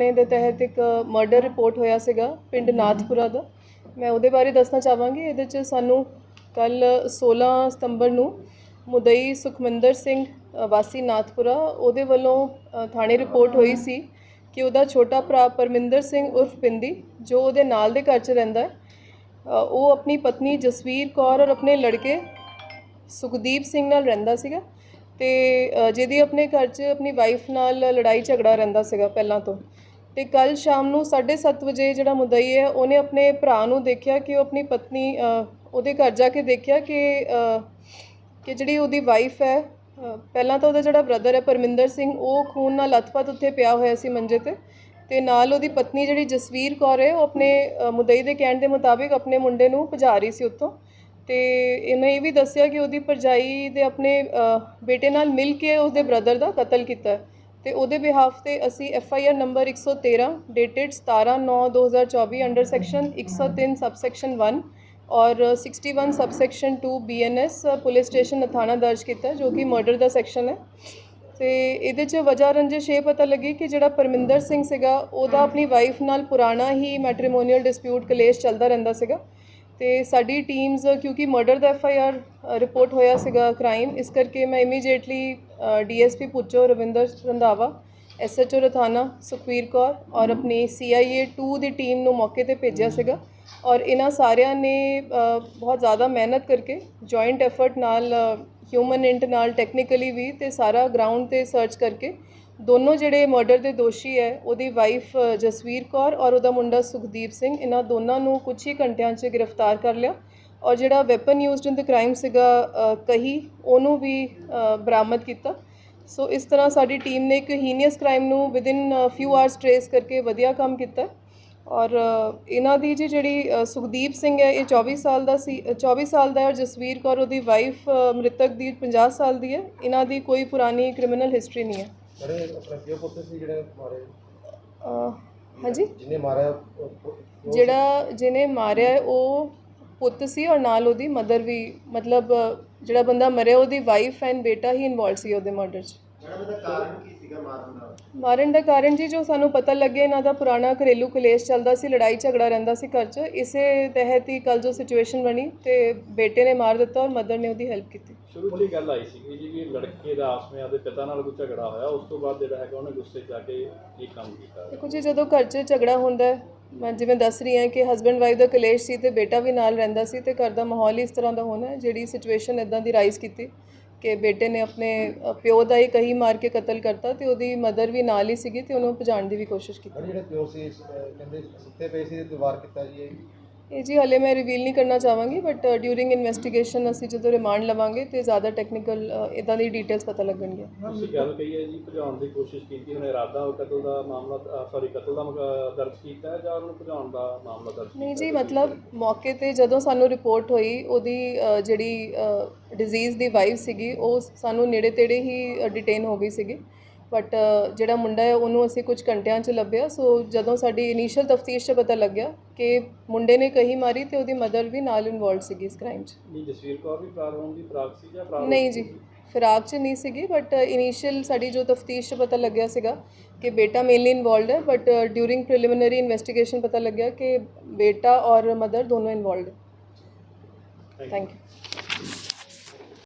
ਥਾਣੇ ਦੇ ਤਹਿਤ ਇੱਕ ਮਰਡਰ ਰਿਪੋਰਟ ਹੋਇਆ ਸੀਗਾ ਪਿੰਡ ਨਾਥਪੁਰਾ ਦਾ। ਮੈਂ ਉਹਦੇ ਬਾਰੇ ਦੱਸਣਾ ਚਾਹਾਂਗੀ। ਇਹਦੇ 'ਚ ਸਾਨੂੰ ਕੱਲ 16 ਸਤੰਬਰ ਨੂੰ ਮੁਦਈ ਸੁਖਮਿੰਦਰ ਸਿੰਘ ਵਾਸੀ ਨਾਥਪੁਰਾ, ਉਹਦੇ ਵੱਲੋਂ ਥਾਣੇ ਰਿਪੋਰਟ ਹੋਈ ਸੀ ਕਿ ਉਹਦਾ ਛੋਟਾ ਭਰਾ ਪਰਮਿੰਦਰ ਸਿੰਘ ਉਰਫ ਪਿੰਦੀ, ਜੋ ਉਹਦੇ ਨਾਲ ਦੇ ਘਰ 'ਚ ਰਹਿੰਦਾ ਹੈ ਉਹ ਆਪਣੀ ਪਤਨੀ ਜਸਵੀਰ ਕੌਰ ਔਰ ਆਪਣੇ ਲੜਕੇ ਸੁਖਦੀਪ ਸਿੰਘ ਨਾਲ ਰਹਿੰਦਾ ਸੀਗਾ ਤੇ ਜਿਹਦੀ ਆਪਣੇ ਘਰ 'ਚ ਆਪਣੀ ਵਾਈਫ ਨਾਲ ਲੜਾਈ ਝਗੜਾ ਰਹਿੰਦਾ ਸੀਗਾ ਪਹਿਲਾਂ ਤੋਂ। ਤੇ ਕੱਲ ਸ਼ਾਮ ਨੂੰ 7:30 ਵਜੇ ਜਿਹੜਾ ਮੁਦਈ ਹੈ, ਉਹਨੇ ਆਪਣੇ ਭਰਾ ਨੂੰ ਦੇਖਿਆ ਕਿ ਉਹ ਆਪਣੀ ਪਤਨੀ ਉਹਦੇ ਘਰ ਜਾ ਕੇ ਦੇਖਿਆ ਕਿ ਕਿ ਜਿਹੜੀ ਉਹਦੀ ਵਾਈਫ ਹੈ ਪਹਿਲਾਂ ਤਾਂ ਉਹਦਾ ਜਿਹੜਾ ਬ੍ਰਦਰ ਹੈ ਪਰਮਿੰਦਰ ਸਿੰਘ, ਉਹ ਖੂਨ ਨਾਲ ਲੱਥਪੱਥ ਉੱਥੇ ਪਿਆ ਹੋਇਆ ਸੀ ਮੰਜੇ ਤੇ ਤੇ ਨਾਲ ਉਹਦੀ ਪਤਨੀ ਜਿਹੜੀ ਜਸਵੀਰ ਕੌਰ ਹੈ, ਉਹ ਆਪਣੇ ਮੁਦਈ ਦੇ ਕਹਿਣ ਦੇ ਮੁਤਾਬਿਕ ਆਪਣੇ ਮੁੰਡੇ ਨੂੰ ਭਜਾ ਰਹੀ ਸੀ ਉੱਥੋਂ ਤੇ ਇਹਨੇ ਇਹ ਵੀ ਦੱਸਿਆ ਕਿ ਉਹਦੀ ਪਰਜਾਈ ਦੇ ਆਪਣੇ ਬੇਟੇ ਨਾਲ ਮਿਲ ਕੇ ਉਸਦੇ ਬ੍ਰਦਰ ਦਾ ਕਤਲ ਕੀਤਾ। ਤੇ ਉਹਦੇ ਬਿਹਾਫ ਤੇ ਅਸੀਂ F I R number 113 dated 17/9/2024 under section 103 subsection 1 ਔਰ 61 subsection 2 BNS police station Nathana ਦਰਜ ਕੀਤਾ, ਜੋ ਕਿ ਮਰਡਰ ਦਾ ਸੈਕਸ਼ਨ ਹੈ। ਤੇ ਇਹਦੇ 'ਚ ਵਜ੍ਹਾ ਰੰਜਿਸ਼ ਇਹ ਪਤਾ ਲੱਗੀ ਕਿ ਜਿਹੜਾ ਪਰਮਿੰਦਰ ਸਿੰਘ ਸੀਗਾ, ਉਹਦਾ ਆਪਣੀ ਵਾਈਫ ਨਾਲ ਪੁਰਾਣਾ ਹੀ ਮੈਟ੍ਰੀਮੋਨੀਅਲ ਡਿਸਪਿਊਟ ਕਲੇਸ਼ ਚੱਲਦਾ ਰਹਿੰਦਾ ਸੀਗਾ। ਤੇ ਸਾਡੀ ਟੀਮਸ ਕਿਉਂਕਿ ਮਰਡਰ ਦਾ ਐਫ ਆਈ ਆਰ ਰਿਪੋਰਟ ਹੋਇਆ ਸੀਗਾ ਕ੍ਰਾਈਮ ਇਸ ਕਰਕੇ ਮੈਂ ਇਮੀਡੀਏਟਲੀ ਡੀਐਸਪੀ ਪੁੱਚੋ ਰਵਿੰਦਰ ਰੰਧਾਵਾ, ਐਸਐਚਓ ਰਥਾਨਾ ਸੁਖਵੀਰ ਕੌਰ ਔਰ ਆਪਣੀ ਸੀਆਈਏ 2 ਦੀ ਟੀਮ ਨੂੰ ਮੌਕੇ ਤੇ ਭੇਜਿਆ ਸੀਗਾ। ਔਰ ਇਹਨਾਂ ਸਾਰਿਆਂ ਨੇ ਬਹੁਤ ਜ਼ਿਆਦਾ ਮਿਹਨਤ ਕਰਕੇ ਜੁਆਇੰਟ ਐਫਰਟ ਨਾਲ ਹਿਊਮਨ ਇੰਟ ਨਾਲ ਟੈਕਨੀਕਲੀ ਵੀ ਤੇ ਸਾਰਾ ਗਰਾਊਂਡ ਤੇ ਸਰਚ ਕਰਕੇ ਦੋਨੋਂ ਜਿਹੜੇ ਮਰਡਰ ਦੇ ਦੋਸ਼ੀ ਹੈ ਉਹਦੀ ਵਾਈਫ ਜਸਵੀਰ ਕੌਰ ਔਰ ਉਹਦਾ ਮੁੰਡਾ ਸੁਖਦੀਪ ਸਿੰਘ ਇਹਨਾਂ ਦੋਨਾਂ ਨੂੰ ਕੁਝ ਹੀ ਘੰਟਿਆਂ 'ਚ ਗ੍ਰਿਫਤਾਰ ਕਰ ਲਿਆ ਔਰ ਜਿਹੜਾ weapon used in the crime ਸੀਗਾ ਕਹੀ ਉਹਨੂੰ ਵੀ ਬਰਾਮਦ ਕੀਤਾ। ਸੋ ਇਸ ਤਰ੍ਹਾਂ ਸਾਡੀ ਟੀਮ ਨੇ ਇੱਕ ਹੀਨੀਅਸ ਕ੍ਰਾਈਮ ਨੂੰ ਵਿਦਿਨ ਫਿਊ ਆਵਰਸ ਟ੍ਰੇਸ ਕਰਕੇ ਵਧੀਆ ਕੰਮ ਕੀਤਾ ਔਰ ਇਹਨਾਂ ਦੀ ਜੀ ਜਿਹੜੀ ਸੁਖਦੀਪ ਸਿੰਘ ਹੈ ਇਹ 24 ਸਾਲ ਦਾ ਸੀ ਅ, 24 ਸਾਲ ਦਾ ਹੈ ਔਰ ਜਸਵੀਰ ਕੌਰ ਉਹਦੀ ਵਾਈਫ ਮ੍ਰਿਤਕ ਦੀ 50 ਸਾਲ ਦੀ ਹੈ। ਇਹਨਾਂ ਦੀ ਕੋਈ ਪੁਰਾਣੀ ਕ੍ਰਿਮੀਨਲ ਹਿਸਟਰੀ ਨਹੀਂ ਹੈ। ਜਿਹੜੇ ਆਪਣੇ ਪਿਓ ਪੁੱਤ ਸੀ ਜਿਹੜੇ ਮਾਰੇ। ਅ, ਹਾਂਜੀ? ਜਿਹਨੇ ਮਾਰਿਆ ਉਹ- ਉਹ- ਉਹ ਜਿਹੜਾ ਜਿਹਨੇ ਮਾਰਿਆ ਹੈ, ਉਹ ਪੁੱਤ ਸੀ ਔਰ ਨਾਲ ਉਹਦੀ ਮਦਰ ਵੀ ਮਤਲਬ ਅ, ਜਿਹੜਾ ਬੰਦਾ ਮਰਿਆ ਉਹਦੀ ਵਾਈਫ ਐਂਡ ਬੇਟਾ ਹੀ ਇਨਵੋਲਡ ਸੀ ਉਹਦੇ ਮਰਡਰ 'ਚ। ਮੈਡਮ ਇਹਦਾ ਕਾਰਨ ਕੀ ਸੀਗਾ ਮਾਰਨ ਦਾ? ਮਾਰਨ ਦਾ ਕਾਰਨ ਜੀ ਜੋ ਸਾਨੂੰ ਪਤਾ ਲੱਗਿਆ ਇਹਨਾਂ ਦਾ ਪੁਰਾਣਾ ਘਰੇਲੂ ਕਲੇਸ਼ ਚੱਲਦਾ ਸੀ ਲੜਾਈ ਝਗੜਾ ਰਹਿੰਦਾ ਸੀ ਘਰ 'ਚ। ਇਸੇ ਤਹਿਤ ਹੀ ਕੱਲ ਜੋ ਸਿਚੁਏਸ਼ਨ ਬਣੀ ਤੇ ਬੇਟੇ ਨੇ ਮਾਰ ਦਿੱਤਾ ਔਰ ਮਦਰ ਨੇ ਉਹਦੀ ਹੈਲਪ ਕੀਤੀ। ਸ਼ੁਰੂ 'ਚ ਗੱਲ ਆਈ ਸੀ ਜੀ ਕਿ ਲੜਕੇ ਦਾ ਆਪਸ ਵਿੱਚ ਆਪਦੇ ਪਿਤਾ ਨਾਲ ਕੋਈ ਝਗੜਾ ਹੋਇਆ ਉਸ ਤੋਂ ਬਾਅਦ ਜਿਹੜਾ ਹੈਗਾ ਉਹਨੇ ਗੁੱਸੇ 'ਚ ਆ ਕੇ ਇਹ ਕੰਮ ਕੀਤਾ। ਦੇਖੋ ਜੀ ਜਦੋਂ ਘਰ 'ਚ ਝਗੜਾ ਹੁੰਦਾ ਹੈ ਮੈਂ ਜਿਵੇਂ ਦੱਸ ਰਹੀ ਹਾਂ ਕਿ ਹਸਬੰਡ ਵਾਈਫ ਦਾ ਕਲੇਸ਼ ਸੀ ਤੇ ਬੇਟਾ ਵੀ ਨਾਲ ਰਹਿੰਦਾ ਸੀ ਤੇ ਘਰ ਦਾ ਮਾਹੌਲ ਹੀ ਇਸ ਤਰ੍ਹਾਂ ਦਾ ਹੋਣਾ ਹੈ, ਜਿਹੜੀ ਸਿਚੁਏਸ਼ਨ ਇਦਾਂ ਦੀ ਰਾਈਜ਼ ਕੀਤੀ ਕਿ ਬੇਟੇ ਨੇ ਆਪਣੇ ਅ, ਪਿਓ ਦਾ ਹੀ ਕਹੀ ਮਾਰ ਕੇ ਕਤਲ ਕਰਤਾ ਤੇ ਉਹਦੀ ਮਦਰ ਵੀ ਨਾਲ ਹੀ ਸੀਗੀ ਤੇ ਉਹਨੂੰ ਭਜਾਉਣ ਦੀ ਵੀ ਕੋਸ਼ਿਸ਼ ਕੀਤੀ। ਜਿਹੜੇ ਪਿਓ ਸੀ ਅਹ ਕਹਿੰਦੇ ਸੁੱਤੇ ਪਏ ਸੀ ਤੇ ਵਾਰ ਕੀਤਾ ਜੀ ਇਹ। ਇਹ ਜੀ ਹਲੇ ਮੈਂ ਰਿਵੀਲ ਨਹੀਂ ਕਰਨਾ ਚਾਹਾਂਗੀ ਬਟ ਡਿਊਰਿੰਗ ਇਨਵੈਸਟੀਗੇਸ਼ਨ ਅਸੀਂ ਜਦੋਂ ਰਿਮਾਂਡ ਲਵਾਂਗੇ ਤੇ ਜ਼ਿਆਦਾ ਟੈਕਨੀਕਲ ਇਦਾਂ ਦੀ ਡਿਟੇਲਸ ਪਤਾ ਲੱਗਣਗੀਆਂ। ਤੁਸੀਂ ਗੱਲ ਕਹੀ ਹੈ ਜੀ ਭਜਾਉਣ ਦੀ ਕੋਸ਼ਿਸ਼ ਕੀਤੀ ਉਹਨੇ ਇਰਾਦਾ ਉਹ ਕਤਲ ਦਾ ਮਾਮਲਾ ਸੌਰੀ ਕਤਲ ਦਾ ਦਰਜ ਕੀਤਾ ਹੈ ਜਾਂ ਉਹਨੂੰ ਭਜਾਉਣ ਦਾ ਮਾਮਲਾ ਦਰਜ ਨਹੀਂ ਜੀ ਮਤਲਬ ਮੌਕੇ ਤੇ ਜਦੋਂ ਸਾਨੂੰ ਰਿਪੋਰਟ ਹੋਈ ਉਹਦੀ ਜਿਹੜੀ ਡਿਜ਼ੀਜ਼ ਦੀ ਵਾਈਫ ਸੀਗੀ ਉਹ ਸਾਨੂੰ ਨੇੜੇ ਤੇੜੇ ਹੀ ਡਿਟੇਨ ਹੋ ਗਈ ਸੀਗੀ। ਬਟ ਜਿਹੜਾ ਮੁੰਡਾ ਹੈ ਉਹਨੂੰ ਅਸੀਂ ਕੁਝ ਘੰਟਿਆਂ 'ਚ ਲੱਭਿਆ। ਸੋ ਜਦੋਂ ਸਾਡੀ ਇਨੀਸ਼ੀਅਲ ਤਫਤੀਸ਼ 'ਚ ਪਤਾ ਲੱਗਿਆ ਕਿ ਮੁੰਡੇ ਨੇ ਕਹੀ ਮਾਰੀ ਤੇ ਉਹਦੀ ਮਦਰ ਵੀ ਨਾਲ ਇਨਵੋਲਡ ਸੀਗੀ ਇਸ ਕ੍ਰਾਈਮ 'ਚ। ਨਹੀਂ ਜਸਵੀਰ ਕੌਰ ਵੀ ਫਰਾਰ ਹੋਣ ਦੀ ਫਰਾਕ ਸੀ ਜਾਂ ਫਰਾਰ ਨਹੀਂ ਜੀ ਫਿਰਾਕ 'ਚ ਨਹੀਂ ਸੀਗੀ ਬਟ ਇਨੀਸ਼ੀਅਲ ਸਾਡੀ ਜੋ ਤਫਤੀਸ਼ 'ਚ ਪਤਾ ਲੱਗਿਆ ਸੀਗਾ ਕਿ ਬੇਟਾ ਮੇਨਲੀ ਇਨਵੋਲਡ ਹੈ ਬਟ ਡਿਊਰਿੰਗ ਪ੍ਰੀਲਿਮਿਨਰੀ ਇਨਵੈਸਟੀਗੇਸ਼ਨ ਪਤਾ ਲੱਗਿਆ ਕਿ ਬੇਟਾ ਔਰ ਮਦਰ ਦੋਨੋਂ ਇਨਵੋਲਡ ਹੈ। Thank you